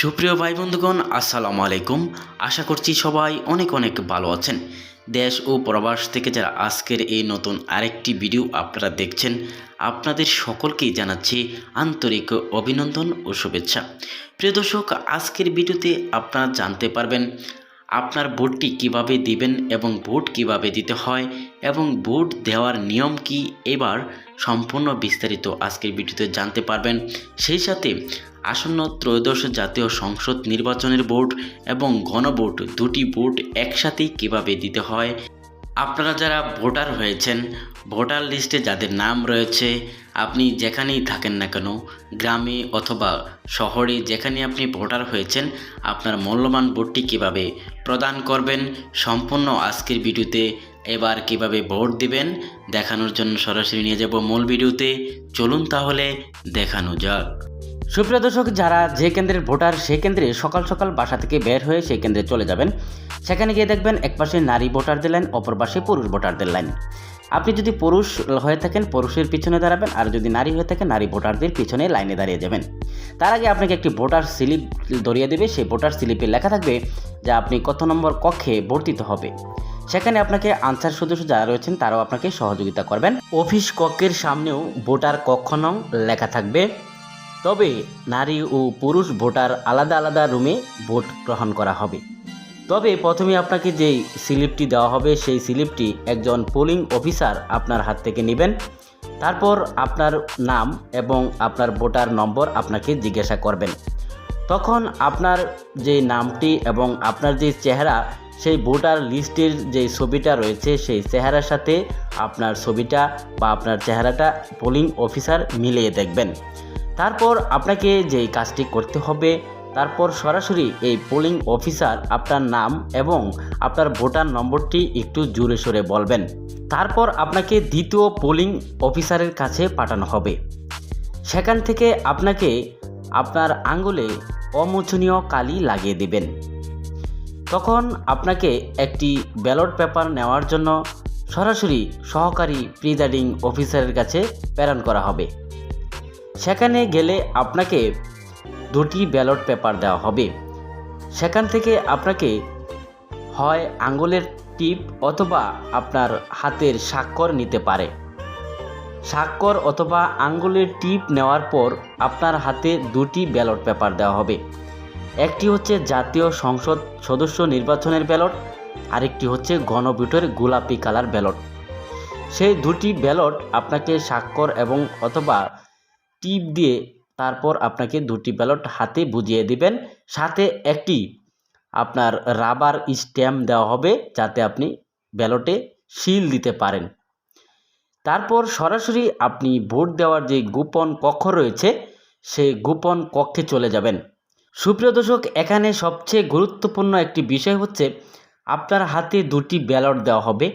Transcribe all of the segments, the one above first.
সুপ্রিয় ভাই বন্ধুগণ আসসালামু আলাইকুম। আশা করছি সবাই অনেক অনেক ভালো আছেন। দেশ ও প্রবাস থেকে যারা আজকের এই নতুন আরেকটি ভিডিও আপনারা দেখছেন, আপনাদের সকলকেই জানাচ্ছি আন্তরিক অভিনন্দন ও শুভেচ্ছা। প্রিয় দর্শক, আজকের ভিডিওতে আপনারা জানতে পারবেন, আপনার ভোটটি কীভাবে দিবেন এবং ভোট কীভাবে দিতে হয় এবং ভোট দেওয়ার নিয়ম কি? এবার সম্পূর্ণ বিস্তারিত আজকের ভিডিওতে জানতে পারবেন। সেই সাথে আসন্ন ত্রয়োদশ জাতীয় সংসদ নির্বাচনের বোর্ড এবং গণভোট দুটি ভোট একসাথেই কীভাবে দিতে হয়? আপনারা যারা ভোটার হয়েছেন, ভোটার লিস্টে যাদের নাম রয়েছে, আপনি যেখানেই থাকেন না কেন, গ্রামে অথবা শহরে যেখানে আপনি ভোটার হয়েছেন, আপনার মূল্যবান ভোটটি কীভাবে প্রদান করবেন, সম্পূর্ণ আজকের ভিডিওতে এবার কীভাবে ভোট দিবেন দেখানোর জন্য সরাসরি নিয়ে যাব মূল ভিডিওতে। চলুন তাহলে দেখানো যাক। সুপ্রিয় দর্শক, যারা যে কেন্দ্রের ভোটার, সেই কেন্দ্রে সকাল সকাল বাসা থেকে বের হয়ে সেই কেন্দ্রে চলে যাবেন। সেখানে গিয়ে দেখবেন এক পাশে নারী ভোটারদের লাইন, অপর পাশে পুরুষ ভোটারদের লাইন। আপনি যদি পুরুষ হয়ে থাকেন, পুরুষের পিছনে দাঁড়াবেন, আর যদি নারী হয়ে থাকেন, নারী ভোটারদের পিছনে লাইনে দাঁড়িয়ে যাবেন। তার আগে আপনাকে একটি ভোটার স্লিপ ধরিয়ে দেবে। সেই ভোটার স্লিপে লেখা থাকবে যে, আপনি কত নম্বর কক্ষে ভোট দিতে হবে? সেখানে আপনাকে আনসার সদস্য যারা রয়েছেন, তারাও আপনাকে সহযোগিতা করবেন। অফিস কক্ষের সামনেও ভোটার কক্ষ নং লেখা থাকবে। তবে নারী ও পুরুষ ভোটার আলাদা আলাদা রুমে ভোট গ্রহণ করা হবে। তবে প্রথমে আপনাকে যেই স্লিপটি দেওয়া হবে, সেই স্লিপটি একজন পোলিং অফিসার আপনার হাত থেকে নেবেন। তারপর আপনার নাম এবং আপনার ভোটার নম্বর আপনাকে জিজ্ঞাসা করবেন। তখন আপনার যে নামটি এবং আপনার যে চেহারা সেই ভোটার লিস্টের যে ছবিটা রয়েছে, সেই চেহারার সাথে আপনার ছবিটা বা আপনার চেহারাটা পোলিং অফিসার মিলিয়ে দেখবেন। তারপর আপনাকে যেই কাজটি করতে হবে, তারপর সরাসরি এই পোলিং অফিসার আপনার নাম এবং আপনার ভোটার নম্বরটি একটু জোরে সোরে বলবেন। তারপর আপনাকে দ্বিতীয় পোলিং অফিসারের কাছে পাঠানো হবে। সেখান থেকে আপনাকে আপনার আঙ্গুলে অমোচনীয় কালি লাগিয়ে দিবেন। তখন আপনাকে একটি ব্যালট পেপার নেওয়ার জন্য সরাসরি সহকারী প্রিজাইডিং অফিসারের কাছে প্রেরণ করা হবে। সেখানে গেলে আপনাকে দুটি ব্যালট পেপার দেওয়া হবে। সেখান থেকে আপনাকে হয় আঙ্গুলের টিপ অথবা আপনার হাতের স্বাক্ষর নিতে পারে। স্বাক্ষর অথবা আঙ্গুলের টিপ নেওয়ার পর আপনার হাতে দুটি ব্যালট পেপার দেওয়া হবে। একটি হচ্ছে জাতীয় সংসদ সদস্য নির্বাচনের ব্যালট, আরেকটি হচ্ছে গণভোটের গোলাপি কালার ব্যালট। সেই দুটি ব্যালট আপনাকে স্বাক্ষর এবং অথবা টিপ দিয়ে তারপর আপনাকে দুটি ব্যালট হাতে বুঝিয়ে দিবেন। সাথে একটি আপনার রাবার স্ট্যাম্প দেওয়া হবে যাতে আপনি ব্যালটে সিল দিতে পারেন। তারপর সরাসরি আপনি ভোট দেওয়ার যে গোপন কক্ষ রয়েছে সেই গোপন কক্ষে চলে যাবেন। সুপ্রিয় দর্শক, এখানে সবচেয়ে গুরুত্বপূর্ণ একটি বিষয় হচ্ছে আপনার হাতে দুটি ব্যালট দেওয়া হবে।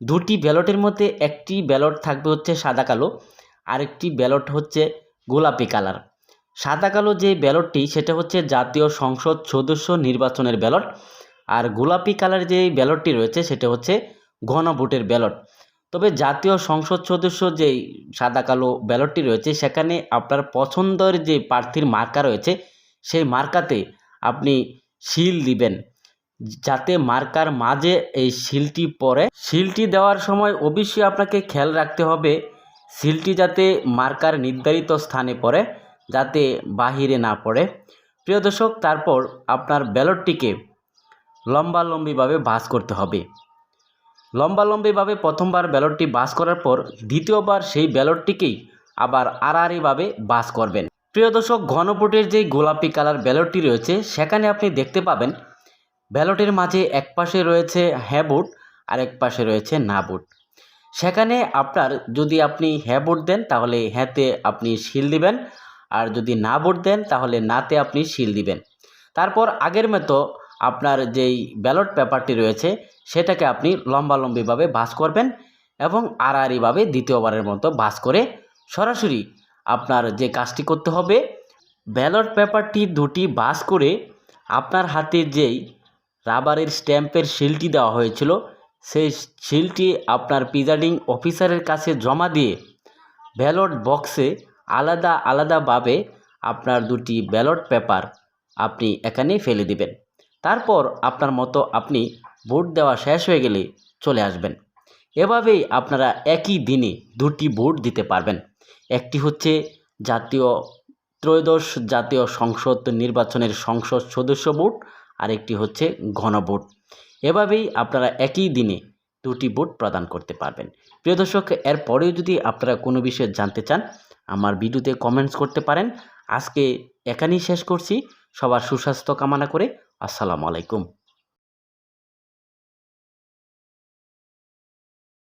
দুটি ব্যালটের মধ্যে একটি ব্যালট থাকবে হচ্ছে সাদা কালো, আরেকটি ব্যালট হচ্ছে গোলাপি কালার। সাদা কালো যে ব্যালটটি, সেটা হচ্ছে জাতীয় সংসদ সদস্য নির্বাচনের ব্যালট, আর গোলাপি কালার যে ব্যালটটি রয়েছে, সেটা হচ্ছে গণভোটের ব্যালট। তবে জাতীয় সংসদ সদস্য যে সাদা কালো ব্যালটটি রয়েছে, সেখানে আপনার পছন্দের যে প্রার্থীর মার্কা রয়েছে সেই মার্কাতে আপনি শিল দিবেন। যাতে মার্কার মাঝে এই শিলটি পড়ে। শিলটি দেওয়ার সময় অবশ্যই আপনাকে খেয়াল রাখতে হবে, শিলটি যাতে মার্কার নির্ধারিত স্থানে পড়ে, যাতে বাহিরে না পড়ে। প্রিয় দর্শক, তারপর আপনার ব্যালটটিকে লম্বালম্বিভাবে ভাঁজ করতে হবে। লম্বালম্বিভাবে প্রথমবার ব্যালটটি বাস করার পর দ্বিতীয়বার সেই ব্যালটটিকেই আবার আড়াআড়িভাবে বাস করবেন। প্রিয় দর্শক ঘনভোটের যে গোলাপি কালার ব্যালটটি রয়েছে, সেখানে আপনি দেখতে পাবেন ব্যালটের মাঝে এক পাশে রয়েছে হ্যাঁ ভোট আর এক পাশে রয়েছে না ভোট সেখানে আপনার যদি আপনি হ্যাঁ ভোট দেন, তাহলে হ্যাঁতে আপনি শিল দিবেন, আর যদি না ভোট দেন, তাহলে নাতে আপনি শিল দিবেন। তারপর আগের মতো আপনার যেই ব্যালট পেপারটি রয়েছে, সেটাকে আপনি লম্বালম্বিভাবে ভাঁজ করবেন এবং আড়াআড়িভাবে দ্বিতীয়বারের মতো ভাঁজ করে সরাসরি আপনার যে কাজটি করতে হবে, ব্যালট পেপারটি দুটি বাস করে আপনার হাতে যেই রাবারের স্ট্যাম্পের শিলটি দেওয়া হয়েছিল, সেই শিলটি আপনার প্রিজাইডিং অফিসারের কাছে জমা দিয়ে ব্যালট বক্সে আলাদা আলাদাভাবে আপনার দুটি ব্যালট পেপার আপনি এখানে ফেলে দিবেন। তারপর আপনার মতো আপনি ভোট দেওয়া শেষ হয়ে গেলে চলে আসবেন। এভাবেই আপনারা একই দিনে দুটি ভোট দিতে পারবেন। একটি হচ্ছে জাতীয় ত্রয়োদশ জাতীয় সংসদ নির্বাচনের সংসদ সদস্য ভোট, আরেকটি হচ্ছে গণভোট। এভাবেই আপনারা একই দিনে দুটি ভোট প্রদান করতে পারবেন। প্রিয় দর্শক এরপরেও যদি আপনারা কোনো বিষয়ে জানতে চান, আমার ভিডিওতে কমেন্টস করতে পারেন। আজকে এখানেই শেষ করছি। সবার সুস্বাস্থ্য কামনা করে, আসসালামু আলাইকুম।